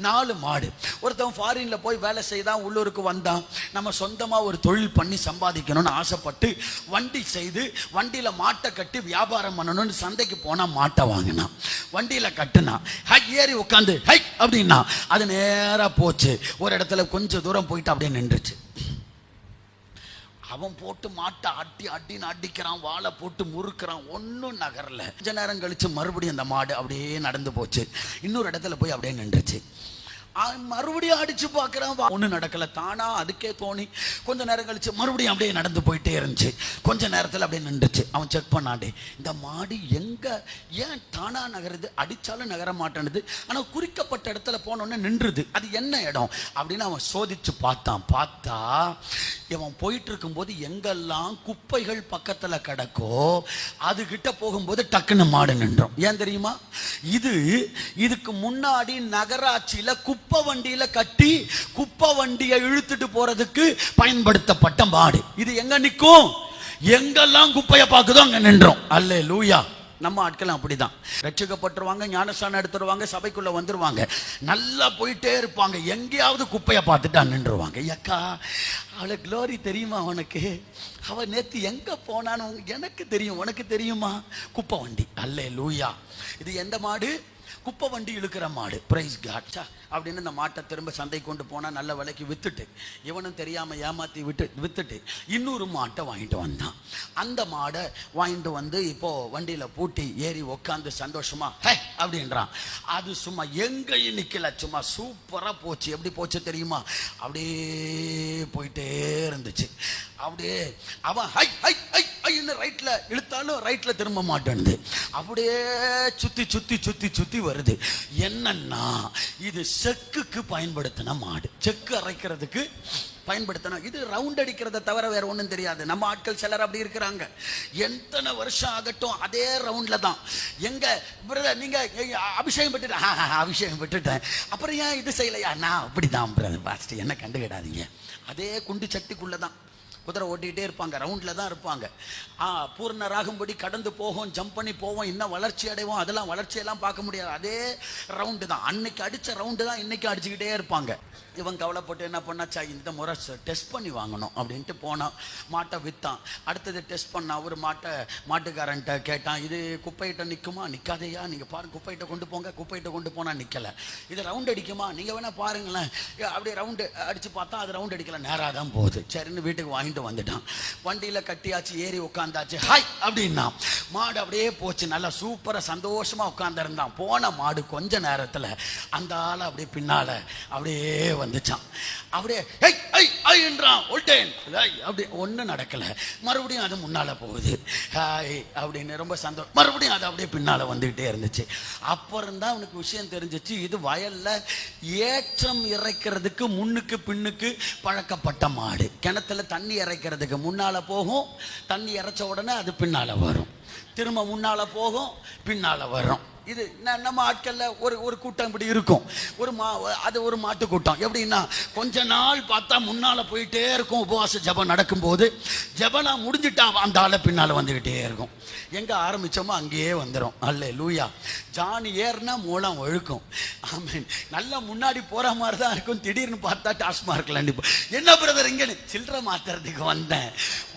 நாலு மாடு. ஒருத்தன் ஃபாரின்ல போய் வேலை செய்தான் உள்ளூருக்கு வந்தான். நம்ம சொந்தமாக ஒரு தொழில் பண்ணி சம்பாதிக்கணும்னு ஆசைப்பட்டு வண்டி செய்து வண்டியில் மாட்டை கட்டி வியாபாரம் பண்ணணும்னு சந்தைக்கு போனால் மாட்டை வாங்கினான். வண்டியில் கட்டுனான். ஹை ஏறி உட்காந்து ஹை அப்படின்னா அது நேராக போச்சு. ஒரு இடத்துல கொஞ்சம் தூரம் போயிட்டு அப்படியே நின்றுச்சு. அவன் போட்டு மாட்டை அட்டி அடின்னு அடிக்கிறான் வாழை போட்டு முறுக்கிறான் ஒன்றும் நகரல. கொஞ்ச நேரம் கழிச்சு மறுபடியும் அந்த மாடு அப்படியே நடந்து போச்சு. இன்னொரு இடத்துல போய் அப்படியே நின்றுச்சு. மறுபடியும் அடிச்சு பார்க்குறான் ஒன்றும் நடக்கல தானா அதுக்கே தோணி. கொஞ்சம் நேரம் கழிச்சு மறுபடியும் அப்படியே நடந்து போயிட்டே இருந்துச்சு. கொஞ்ச நேரத்தில் அப்படியே நின்றுச்சு. அவன் செக் பண்ணாடே இந்த மாடு எங்கே ஏன் தானா நகருது? அடித்தாலும் நகர மாட்டேனுது ஆனால் குறிக்கப்பட்ட இடத்துல போனோடனே நின்றுது. அது என்ன இடம்? அப்படின்னு அவன் சோதிச்சு பார்த்தான். பார்த்தா இவன் போயிட்டு இருக்கும்போது எங்கெல்லாம் குப்பைகள் பக்கத்தில் கிடக்கோ அது கிட்ட போகும்போது டக்குன்னு மாடு நின்றோம். ஏன் தெரியுமா? இது இதுக்கு முன்னாடி நகராட்சியில் குப்பை வண்டியில் கட்டி குப்பை வண்டியை இழுத்துட்டு போறதுக்கு பயன்படுத்தப்பட்ட மாடு. இது எங்க நிற்கும்? எங்கெல்லாம் குப்பையை பார்க்குதோ அங்கே நின்றோம். அல்ல லூயா நம்ம ஆட்கள் அப்படிதான். ரட்சிக்கப்பட்டுருவாங்க ஞானஸ்தானம் எடுத்துருவாங்க சபைக்குள்ள வந்துருவாங்க. நல்லா போயிட்டே இருப்பாங்க. எங்கேயாவது குப்பையை பார்த்துட்டா நின்றுவாங்க ஏக்கா அவளை க்ளோரி தெரியுமா உனக்கு? அவ நேத்து எங்க போனான்னு எனக்கு தெரியும். உனக்கு தெரியுமா? குப்பை வண்டி. அல்ல லூயா இது எந்த மாடு? குப்பை வண்டி இழுக்கிற மாடு. பிரைஸ் காட்சா அப்படின்னு இந்த மாட்டை திரும்ப சந்தை கொண்டு போனால் நல்ல விலைக்கு வித்துட்டு இவனும் தெரியாமல் ஏமாத்தி விட்டு வித்துட்டு இன்னொரு மாட்டை வாங்கிட்டு வந்தான். அந்த மாடை வாங்கிட்டு வந்து இப்போ வண்டியில் பூட்டி ஏறி உக்காந்து சந்தோஷமா ஹே அப்படின்றான். அது சும்மா எங்கேயும் நிற்கல சும்மா சூப்பராக போச்சு. எப்படி போச்சு தெரியுமா? அப்படியே போயிட்டே இருந்துச்சு. அப்படியே அவன் ஹை ஹை ஹை ஹைன்னு ரைட்டில் இழுத்தாலும் ரைட்டில் திரும்ப மாட்டேன்து அப்படியே சுத்தி சுத்தி சுத்தி சுத்தி வருது. என்னன்னா இது செக்குக்கு பயன்படுத்தின மாடு. செக்கு அரைக்கிறதுக்கு பயன்படுத்தணும் இது ரவுண்ட் அடிக்கிறத தவிர வேற ஒன்றும் தெரியாது. நம்ம ஆட்கள் சிலர் அப்படி இருக்கிறாங்க. எத்தனை வருஷம் ஆகட்டும் அதே ரவுண்டில் தான். எங்க பிரதர் நீங்க அபிஷேகம் பெற்றுட்டு அபிஷேகம் பெற்றுட்டேன். அப்புறம் ஏன் இது செய்யலையா? நான் அப்படிதான் பிரதர் பாஸ்ட் என்ன கண்டுக்கிடாதீங்க. அதே குண்டு சட்டிக்குள்ள தான் குதிரை ஓட்டிக்கிட்டே இருப்பாங்க ரவுண்டில் தான் இருப்பாங்க. பூர்ணராகும்படி கடந்து போவோம் ஜம்ப் பண்ணி போவோம் இன்னும் வளர்ச்சி அடைவோம் அதெல்லாம் வளர்ச்சியெல்லாம் பார்க்க முடியாது. அதே ரவுண்டு தான். அன்னைக்கு அடித்த ரவுண்டு தான் இன்னைக்கு அடிச்சுக்கிட்டே இருப்பாங்க. இவன் கவலைப்பட்டு என்ன பண்ணாச்சா இந்த முறை டெஸ்ட் பண்ணி வாங்கணும் அப்படின்ட்டு போனான். மாட்டை விற்றான் அடுத்தது டெஸ்ட் பண்ணான் ஒரு மாட்டை மாட்டுக்காரன்ட்ட கேட்டான் இது குப்பைகிட்ட நிற்குமா நிற்காதையா நீங்கள் பாருங்க குப்பைகிட்ட கொண்டு போங்க குப்பைகிட்ட கொண்டு போனால் நிற்கலை இது ரவுண்ட் அடிக்குமா? நீங்கள் வேணால் பாருங்களேன். அப்படியே ரவுண்டு அடித்து பார்த்தா அது ரவுண்ட் அடிக்கலை. நேராக தான் போகுது. சரின்னு வீட்டுக்கு வாங்கிட்டு வந்துட்டான். வண்டியில் கட்டியாச்சு ஏறி உட்காந்தாச்சு ஹாய்! அப்படின்னா மாடு அப்படியே போச்சு. நல்லா சூப்பராக சந்தோஷமாக உட்காந்துருந்தான் போன மாடு கொஞ்ச நேரத்தில் அந்த ஆள் அப்படியே பின்னால் அப்படியே வந்துச்சான். அப்படியே ஐய் ஐ ஐன்றான் ஒல்டேன் ஐய் அப்படி ஒன்றும் நடக்கலை. மறுபடியும் அது முன்னால் போகுது. ஹாய் அப்படின்னு ரொம்ப சந்தோஷம் மறுபடியும் அது அப்படியே பின்னால் வந்துக்கிட்டே இருந்துச்சு. அப்புறம் தான் அவனுக்கு விஷயம் தெரிஞ்சிச்சு. இது வயலில் ஏற்றம் இறைக்கிறதுக்கு முன்னுக்கு பின்னுக்கு பழக்கப்பட்ட மாடு. கிணத்துல தண்ணி இறைக்கிறதுக்கு முன்னால் போகும். தண்ணி இறைச்ச உடனே அது பின்னால் வரும். திரும்ப முன்னால் போகும் பின்னால் வரும். இது நம்ம ஆட்கள்ல ஒரு ஒரு கூட்டம் இப்படி இருக்கும். ஒரு மா அது ஒரு மாட்டு கூட்டம். எப்படின்னா கொஞ்ச நாள் பார்த்தா முன்னால போயிட்டே இருக்கும் உபவாச ஜெபம் நடக்கும்போது. ஜெபனா முடிஞ்சிட்டா அந்த ஆளை பின்னால வந்துகிட்டே இருக்கும். எங்க ஆரம்பிச்சோமோ அங்கேயே வந்துடும் அல்ல லூயா ஜானி ஏறுனா மூலம் ஒழுக்கும். ஆமீன். நல்லா முன்னாடி போற மாதிரி தான் இருக்கும். திடீர்னு பார்த்தா டாஸ்மார்க்ல நிப்போம். என்ன பிரதர் இங்க சில்லறை மாத்துறதுக்கு வந்தேன்.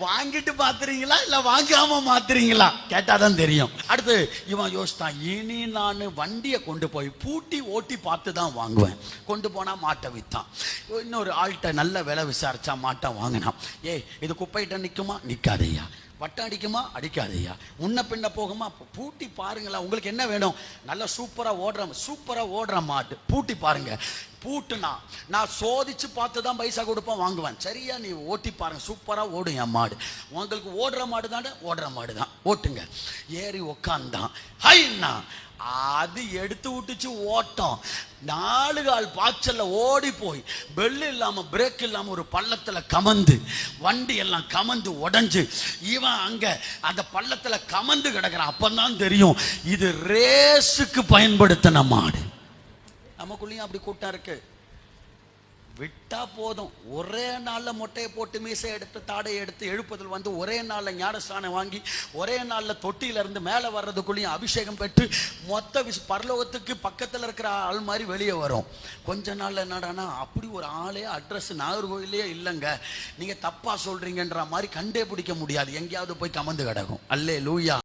வாங்கிட்டு மாத்துறீங்களா? இல்ல வாங்காம மாத்துறீங்களா? கேட்டாதான் தெரியும். அடுத்து இவன் யோசித்தான் இனி நான் வண்டியை கொண்டு போய் பூட்டி ஓட்டி பார்த்து தான் வாங்குவேன். கொண்டு போனால் மாட்டை விற்றான் இன்னொரு ஆள்கிட்ட நல்ல விலை விசாரிச்சா மாட்டை வாங்கினான். ஏய் இது குப்பைகிட்ட நிற்குமா நிற்காதையா வட்டம் அடிக்குமா? அடிக்காதையா முன்ன பின்ன போகுமா? பூட்டி பாருங்களா உங்களுக்கு என்ன வேணும்? நல்லா சூப்பராக ஓடுற சூப்பராக ஓடுற மாட்டு பூட்டி பாருங்க. பூட்டுனா நான் சோதிச்சு பார்த்து தான் பைசா கொடுப்பேன் வாங்குவேன். சரியா? நீ ஓட்டி பாருங்க. சூப்பராக ஓடும் என் மாடு. உங்களுக்கு ஓடுற மாடு தானே? ஓடுற மாடு தான். ஓட்டுங்க. ஏறி உக்காந்தான். ஹைண்ணா அது எடுத்து விட்டுச்சு ஓட்டம். நாலு கால் பாய்ச்சல்ல ஓடி போய் பெல் இல்லாம பிரேக் இல்லாம ஒரு பள்ளத்துல கமந்து வண்டி எல்லாம் கமந்து உடஞ்சு இவன் அங்க அந்த பள்ளத்துல கமந்து கிடக்குறான். அப்பந்தான் தெரியும் இது ரேஸுக்கு பயன்படுத்தின மாடு. நமக்குள்ளேயும் அப்படி கூட்டம் இருக்கு. விட்டா போதும். ஒரே நாளில் மொட்டையை போட்டு மீசை எடுத்து தாடையை எடுத்து எழுப்புதல் வந்து ஒரே நாளில் ஞானஸ்தானம் வாங்கி ஒரே நாளில் தொட்டியிலிருந்து மேலே வர்றதுக்குள்ளேயும் அபிஷேகம் பெற்று மொத்த விஷ பரலோகத்துக்கு பக்கத்தில் இருக்கிற ஆள் மாதிரி வெளியே வரும். கொஞ்ச நாளில் என்னடானா அப்படி ஒரு ஆளே அட்ரஸ் நாகர்கோவிலே இல்லைங்க. நீங்கள் தப்பாக சொல்கிறீங்கன்ற மாதிரி கண்டே பிடிக்க முடியாது. எங்கேயாவது போய் கமந்து கிடக்கும். அல்லே லூயா